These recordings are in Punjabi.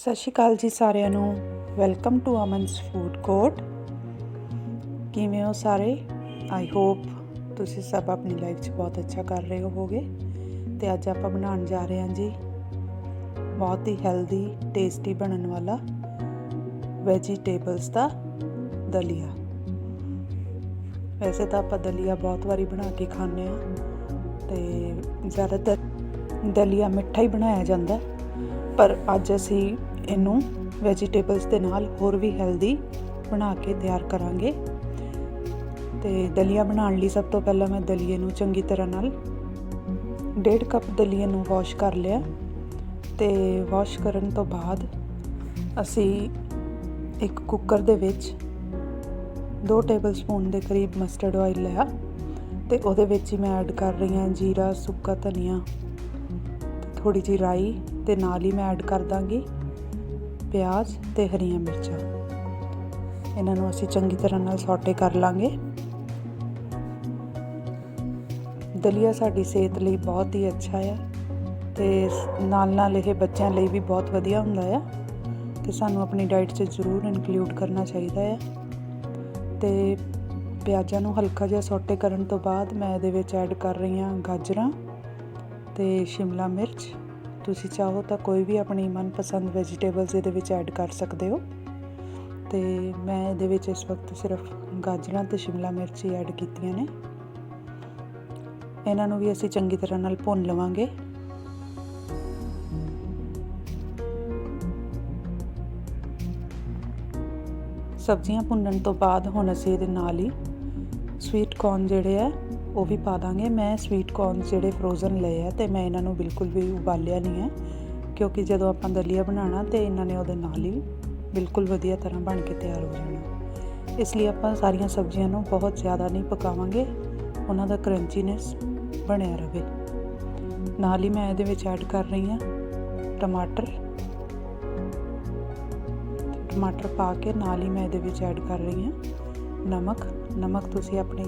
ਸਤਿ ਸ਼੍ਰੀ ਅਕਾਲ ਜੀ ਸਾਰਿਆਂ ਨੂੰ। Welcome to Aman's food court ਕਿਵੇਂ ਹੋ ਸਾਰੇ? ਆਈ ਹੋਪ ਤੁਸੀਂ ਸਭ ਆਪਣੀ ਲਾਈਫ 'ਚ ਬਹੁਤ ਅੱਛਾ ਕਰ ਰਹੇ ਹੋਵੋਗੇ। ਤੇ ਅੱਜ ਆਪਾਂ ਬਣਾਉਣ ਜਾ ਰਹੇ ਹਾਂ ਜੀ ਬਹੁਤ ਹੀ ਹੈਲਦੀ ਟੇਸਟੀ ਬਣਨ ਵਾਲਾ ਵੈਜੀਟੇਬਲਸ ਦਾ ਦਲੀਆ। ਵੈਸੇ ਤਾਂ ਆਪਾਂ ਦਲੀਆ ਬਹੁਤ ਵਾਰੀ ਬਣਾ ਕੇ ਖਾਂਦੇ ਆ ਤੇ ਜ਼ਿਆਦਾਤਰ ਦਲੀਆ ਮਿੱਠਾ ਹੀ ਬਣਾਇਆ ਜਾਂਦਾ। ਪਰ ਅੱਜ ਅਸੀਂ ਇਹਨੂੰ ਵੈਜੀਟੇਬਲਸ ਦੇ ਨਾਲ ਹੋਰ ਵੀ ਹੈਲਦੀ ਬਣਾ ਕੇ ਤਿਆਰ ਕਰਾਂਗੇ। ਤੇ ਦਲੀਆ ਬਣਾਉਣ ਲਈ ਸਭ ਤੋਂ ਪਹਿਲਾਂ ਮੈਂ ਦਲੀਏ ਨੂੰ ਚੰਗੀ ਤਰ੍ਹਾਂ ਨਾਲ ਡੇਢ ਕੱਪ ਦਲੀਏ ਨੂੰ ਵਾਸ਼ ਕਰ ਲਿਆ। ਤੇ ਵਾਸ਼ ਕਰਨ ਤੋਂ ਬਾਅਦ ਅਸੀਂ ਇੱਕ ਕੁੱਕਰ ਦੇ ਵਿੱਚ 2 ਟੇਬਲ ਸਪੂਨ ਦੇ ਕਰੀਬ ਮਸਟਰਡ ਆਇਲ ਲਿਆ। ਤੇ ਉਹਦੇ ਵਿੱਚ ਹੀ ਮੈਂ ਐਡ ਕਰ ਰਹੀ ਹਾਂ ਜੀਰਾ, ਸੁੱਕਾ ਧਨੀਆ ਥੋੜੀ ਜਿਹੀ ਰਾਈ ਤੇ ਨਾਲ ਹੀ ਮੈਂ ਐਡ ਕਰ ਦਾਂਗੀ। ਪਿਆਜ਼ ਤੇ ਹਰੀਆਂ ਮਿਰਚਾਂ। ਇਹਨਾਂ ਨੂੰ ਅਸੀਂ ਚੰਗੀ ਤਰ੍ਹਾਂ ਨਾਲ ਸੌਟੇ ਕਰ ਲਾਂਗੇ। ਦਲੀਆ ਸਾਡੀ ਸਿਹਤ ਲਈ ਬਹੁਤ ਹੀ ਅੱਛਾ ਆ ਤੇ ਨਾਲ ਨਾਲ ਇਹ ਬੱਚਿਆਂ ਲਈ ਵੀ ਬਹੁਤ ਵਧੀਆ ਹੁੰਦਾ ਆ ਤੇ ਸਾਨੂੰ ਆਪਣੀ ਡਾਈਟ 'ਚ ਜ਼ਰੂਰ ਇਨਕਲੂਡ ਕਰਨਾ ਚਾਹੀਦਾ ਆ। ਤੇ ਪਿਆਜ਼ਾਂ ਨੂੰ ਹਲਕਾ ਜਿਹਾ ਸੌਟੇ ਕਰਨ ਤੋਂ ਬਾਅਦ ਮੈਂ ਇਹਦੇ ਵਿੱਚ ਐਡ ਕਰ ਰਹੀ ਹਾਂ ਗਾਜਰਾਂ ਤੇ ਸ਼ਿਮਲਾ ਮਿਰਚ। ਤੁਸੀਂ ਚਾਹੋ ਤਾਂ ਕੋਈ ਵੀ ਆਪਣੀ ਮਨਪਸੰਦ ਵੈਜੀਟੇਬਲਸ ਇਹਦੇ ਵਿੱਚ ਐਡ ਕਰ ਸਕਦੇ ਹੋ। ਤੇ ਮੈਂ ਇਹਦੇ ਵਿੱਚ ਇਸ ਵਕਤ ਸਿਰਫ ਗਾਜਰਾਂ ਤੇ ਸ਼ਿਮਲਾ ਮਿਰਚ ਹੀ ਐਡ ਕੀਤੀਆਂ ਨੇ। ਇਹਨਾਂ ਨੂੰ ਵੀ ਅਸੀਂ ਚੰਗੀ ਤਰ੍ਹਾਂ ਨਾਲ ਭੁੰਨ ਲਵਾਂਗੇ। ਸਬਜ਼ੀਆਂ ਭੁੰਨਣ ਤੋਂ ਬਾਅਦ ਹੁਣ ਅਸੀਂ ਇਹਦੇ ਨਾਲ ਹੀ ਸਵੀਟ ਕੌਰਨ ਜਿਹੜੇ ਆ ਉਹ ਵੀ ਪਾ ਦਾਂਗੇ। ਮੈਂ ਸਵੀਟ ਕੌਰਨ ਜਿਹੜੇ ਫਰੋਜ਼ਨ ਲਏ ਆ ਤੇ ਮੈਂ ਇਹਨਾਂ ਨੂੰ ਬਿਲਕੁਲ ਵੀ ਉਬਾਲਿਆ ਨਹੀਂ ਹੈ ਕਿਉਂਕਿ ਜਦੋਂ ਆਪਾਂ ਦਲੀਆ ਬਣਾਉਣਾ ਤੇ ਇਹਨਾਂ ਨੇ ਉਹਦੇ ਨਾਲ ਹੀ ਬਿਲਕੁਲ ਵਧੀਆ ਤਰ੍ਹਾਂ ਬਣ ਕੇ ਤਿਆਰ ਹੋ ਜਾਣਾ। ਇਸ ਲਈ ਆਪਾਂ ਸਾਰੀਆਂ ਸਬਜ਼ੀਆਂ ਨੂੰ ਬਹੁਤ ਜ਼ਿਆਦਾ ਨਹੀਂ ਪਕਾਵਾਂਗੇ। ਉਹਨਾਂ ਦਾ ਕਰੰਚੀਨੈਸ ਬਣਿਆ ਰਹੇ ਨਾਲ ਹੀ ਮੈਂ ਇਹਦੇ ਵਿੱਚ ਐਡ ਕਰ ਰਹੀ ਹਾਂ ਟਮਾਟਰ। ਟਮਾਟਰ ਪਾ ਕੇ ਨਾਲ ਹੀ ਮੈਂ ਇਹਦੇ ਵਿੱਚ ਐਡ ਕਰ ਰਹੀ ਹਾਂ ਨਮਕ। ਨਮਕ ਤੁਸੀਂ ਆਪਣੀ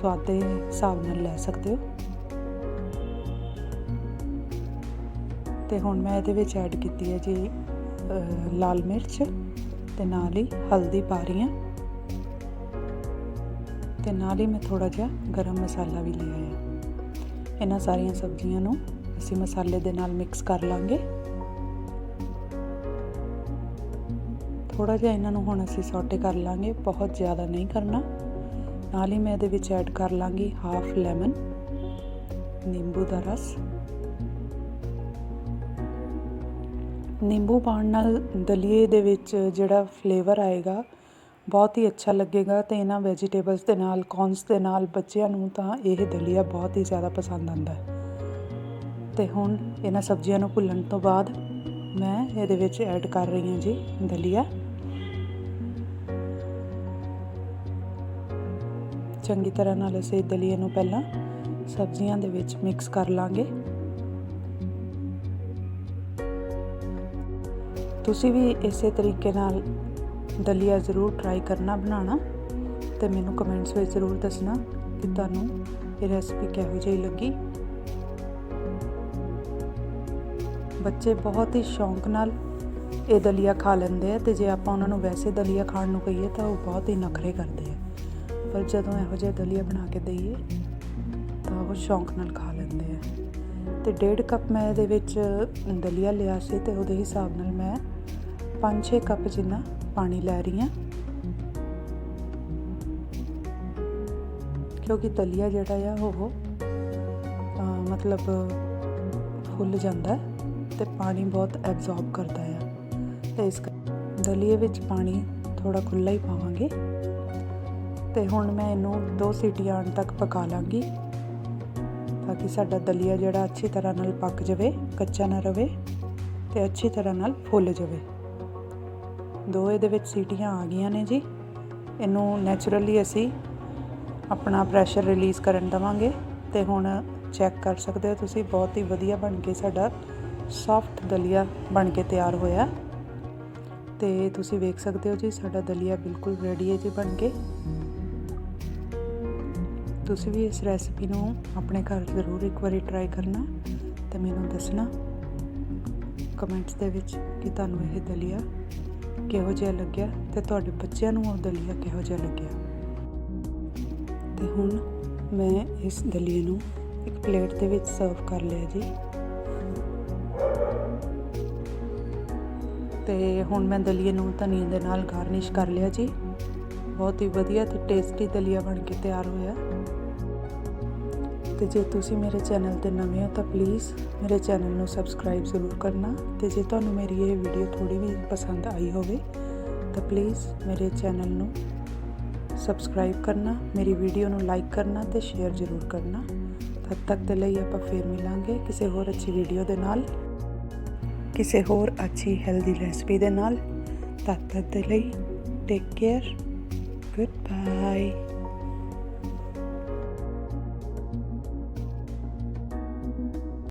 ਸਵਾਦ ਦੇ ਹਿਸਾਬ ਨਾਲ ਲੈ ਸਕਦੇ ਹੋ। ਤੇ ਹੁਣ ਮੈਂ ਇਹਦੇ ਵਿੱਚ ਐਡ ਕੀਤੀ ਹੈ ਜੀ ਲਾਲ ਮਿਰਚ ਤੇ ਨਾਲ ਹੀ ਹਲਦੀ ਪਾ ਰਹੀ ਹਾਂ। ਤੇ ਨਾਲ ਹੀ ਮੈਂ ਥੋੜਾ ਜਿਹਾ ਗਰਮ ਮਸਾਲਾ ਵੀ ਲਿਆ ਹੈ। ਇਹਨਾਂ ਸਾਰੀਆਂ ਸਬਜ਼ੀਆਂ ਨੂੰ ਅਸੀਂ ਮਸਾਲੇ ਦੇ ਨਾਲ ਮਿਕਸ ਕਰ ਲਾਂਗੇ। ਥੋੜਾ ਜਿਹਾ ਇਹਨਾਂ ਨੂੰ ਹੁਣ ਅਸੀਂ ਸੌਟੇ ਕਰ ਲਾਂਗੇ, ਬਹੁਤ ਜ਼ਿਆਦਾ ਨਹੀਂ ਕਰਨਾ। ਨਾਲ ਹੀ ਮੈਂ ਇਹਦੇ ਵਿੱਚ ਐਡ ਕਰ ਲਾਂਗੀ ਹਾਫ ਲੈਮਨ ਨਿੰਬੂ ਦਾ ਰਸ। ਨਿੰਬੂ ਪਾਉਣ ਨਾਲ ਦਲੀਏ ਦੇ ਵਿੱਚ ਜਿਹੜਾ ਫਲੇਵਰ ਆਏਗਾ, ਬਹੁਤ ਹੀ ਅੱਛਾ ਲੱਗੇਗਾ ਤੇ ਇਹਨਾਂ ਵੈਜੀਟੇਬਲਸ ਦੇ ਨਾਲ ਕੌਨਸ ਦੇ ਨਾਲ ਬੱਚਿਆਂ ਨੂੰ ਤਾਂ ਇਹ ਦਲੀਆ ਬਹੁਤ ਹੀ ਜ਼ਿਆਦਾ ਪਸੰਦ ਆਉਂਦਾ ਹੈ। ਤੇ ਹੁਣ ਇਹਨਾਂ ਸਬਜ਼ੀਆਂ ਨੂੰ ਭੁੰਨਣ ਤੋਂ ਬਾਅਦ ਮੈਂ ਇਹਦੇ ਵਿੱਚ ਐਡ ਕਰ ਰਹੀ ਹਾਂ ਜੀ ਦਲੀਆ। ਚੰਗੀ ਤਰ੍ਹਾਂ ਨਾਲ ਅਸੀਂ ਦਲੀਏ ਨੂੰ ਪਹਿਲਾਂ ਸਬਜ਼ੀਆਂ ਦੇ ਵਿੱਚ ਮਿਕਸ ਕਰ ਲਾਂਗੇ। ਤੁਸੀਂ ਵੀ ਇਸੇ ਤਰੀਕੇ ਨਾਲ ਦਲੀਆ ਜ਼ਰੂਰ ਟਰਾਈ ਕਰਨਾ, ਬਣਾਉਣਾ ਤੇ ਮੈਨੂੰ ਕਮੈਂਟਸ ਵਿੱਚ ਜ਼ਰੂਰ ਦੱਸਣਾ ਕਿ ਤੁਹਾਨੂੰ ਇਹ ਰੈਸਪੀ ਕਿਹੋ ਜਿਹੀ ਲੱਗੀ। ਬੱਚੇ ਬਹੁਤ ਹੀ ਸ਼ੌਂਕ ਨਾਲ ਇਹ ਦਲੀਆ ਖਾ ਲੈਂਦੇ ਆ ਤੇ ਜੇ ਆਪਾਂ ਉਹਨਾਂ ਨੂੰ ਵੈਸੇ ਦਲੀਆ ਖਾਣ ਨੂੰ ਕਹੀਏ ਤਾਂ ਉਹ ਬਹੁਤ ਹੀ ਨਖਰੇ ਕਰਦੇ ਆ। ਪਰ ਜਦੋਂ ਇਹੋ ਜਿਹਾ ਦਲੀਆ ਬਣਾ ਕੇ ਦਈਏ, ਤਾਂ ਉਹ ਸ਼ੌਂਕ ਨਾਲ ਖਾ ਲੈਂਦੇ ਆ। ਤੇ ਡੇਢ ਕੱਪ ਮੈਂ ਇਹਦੇ ਵਿੱਚ ਦਲੀਆ ਲਿਆ ਸੀ ਤੇ ਉਹਦੇ ਹਿਸਾਬ ਨਾਲ ਮੈਂ 5-6 ਕੱਪ ਜਿੰਨਾ ਪਾਣੀ ਲੈ ਰਹੀ ਹਾਂ। ਕਿਉਂਕਿ ਦਲੀਆ ਜਿਹੜਾ ਆ, ਉਹ ਮਤਲਬ ਫੁੱਲ ਜਾਂਦਾ ਤੇ ਪਾਣੀ ਬਹੁਤ ਐਬਜ਼ੌਰਬ ਕਰਦਾ ਆ। ਤੇ ਇਸ ਦਲੀਏ ਵਿੱਚ ਪਾਣੀ ਥੋੜਾ ਖੁੱਲਾ ਹੀ ਪਾਵਾਂਗੇ। ਤੇ ਹੁਣ ਮੈਂ ਇਹਨੂੰ ਦੋ ਸੀਟੀਆਂ ਆਉਣ ਤੱਕ ਪਕਾ ਲਾਂਗੀ, ਤਾਂ ਕਿ ਸਾਡਾ ਦਲੀਆ ਜਿਹੜਾ ਅੱਛੀ ਤਰ੍ਹਾਂ ਨਾਲ ਪੱਕ ਜਾਵੇ, ਕੱਚਾ ਨਾ ਰਵੇ ਤੇ ਅੱਛੀ ਤਰ੍ਹਾਂ ਨਾਲ ਫੁੱਲ ਜਾਵੇ। ਦੋ ਇਹਦੇ ਵਿੱਚ ਸੀਟੀਆਂ ਆ ਗਈਆਂ ਨੇ ਜੀ। ਇਹਨੂੰ ਨੇਚਰਲੀ ਅਸੀਂ ਆਪਣਾ ਪ੍ਰੈਸ਼ਰ ਰਿਲੀਜ਼ ਕਰਨ ਦਵਾਂਗੇ ਤੇ ਹੁਣ ਚੈੱਕ ਕਰ ਸਕਦੇ ਹੋ ਤੁਸੀਂ, ਬਹੁਤ ਹੀ ਵਧੀਆ ਬਣ ਕੇ ਸਾਡਾ ਸੌਫਟ ਦਲੀਆ ਬਣ ਕੇ ਤਿਆਰ ਹੋਇਆ। ਤੇ ਤੁਸੀਂ ਵੇਖ ਸਕਦੇ ਹੋ ਜੀ, ਸਾਡਾ ਦਲੀਆ ਬਿਲਕੁਲ ਰੈਡੀ ਹੈ ਜੀ ਬਣ ਕੇ। ਤੁਸੀਂ ਵੀ ਇਸ ਰੈਸਪੀ ਨੂੰ ਆਪਣੇ ਘਰ ਜ਼ਰੂਰ ਇੱਕ ਵਾਰੀ ਟਰਾਈ ਕਰਨਾ ਤੇ ਮੈਨੂੰ ਦੱਸਣਾ ਕਮੈਂਟਸ ਦੇ ਵਿੱਚ ਕਿ ਤੁਹਾਨੂੰ ਇਹ ਦਲੀਆ ਕਿਹੋ ਜਿਹਾ ਲੱਗਿਆ ਤੇ ਤੁਹਾਡੇ ਬੱਚਿਆਂ ਨੂੰ ਉਹ ਦਲੀਆ ਕਿਹੋ ਜਿਹਾ ਲੱਗਿਆ। ਤੇ ਹੁਣ ਮੈਂ ਇਸ ਦਲੀਏ ਨੂੰ ਇੱਕ ਪਲੇਟ ਦੇ ਵਿੱਚ ਸਰਵ ਕਰ ਲਿਆ ਜੀ। ਤੇ ਹੁਣ ਮੈਂ ਦਲੀਏ ਨੂੰ ਧਨੀਏ ਦੇ ਨਾਲ ਗਾਰਨਿਸ਼ ਕਰ ਲਿਆ ਜੀ। ਬਹੁਤ ਹੀ ਵਧੀਆ ਤੇ ਟੇਸਟੀ ਦਲੀਆ ਬਣ ਕੇ ਤਿਆਰ ਹੋਇਆ। ਤੇ ਜੇ ਤੁਸੀਂ ਮੇਰੇ ਚੈਨਲ ਤੇ ਨਵੇਂ ਹੋ ਤਾਂ ਪਲੀਜ਼ ਮੇਰੇ ਚੈਨਲ ਨੂੰ ਸਬਸਕ੍ਰਾਈਬ ਜ਼ਰੂਰ ਕਰਨਾ ਤੇ ਜੇ ਤੁਹਾਨੂੰ ਮੇਰੀ ਇਹ ਵੀਡੀਓ ਥੋੜੀ ਵੀ ਪਸੰਦ ਆਈ ਹੋਵੇ ਤਾਂ ਪਲੀਜ਼ ਮੇਰੇ ਚੈਨਲ ਨੂੰ ਸਬਸਕ੍ਰਾਈਬ ਕਰਨਾ, ਮੇਰੀ ਵੀਡੀਓ ਨੂੰ ਲਾਈਕ ਕਰਨਾ ਤੇ ਸ਼ੇਅਰ ਜ਼ਰੂਰ ਕਰਨਾ। ਤਦ ਤੱਕ ਦੇ ਲਈ ਆਪਾਂ ਫੇਰ ਮਿਲਾਂਗੇ ਕਿਸੇ ਹੋਰ ਅੱਛੀ ਵੀਡੀਓ ਦੇ ਨਾਲ, ਕਿਸੇ ਹੋਰ ਅੱਛੀ ਹੈਲਦੀ ਰੈਸਪੀ ਦੇ ਨਾਲ। ਤਦ ਤੱਕ ਦੇ ਲਈ ਟੇਕ ਕੇਅਰ ਗੁੱਡ ਬਾਏ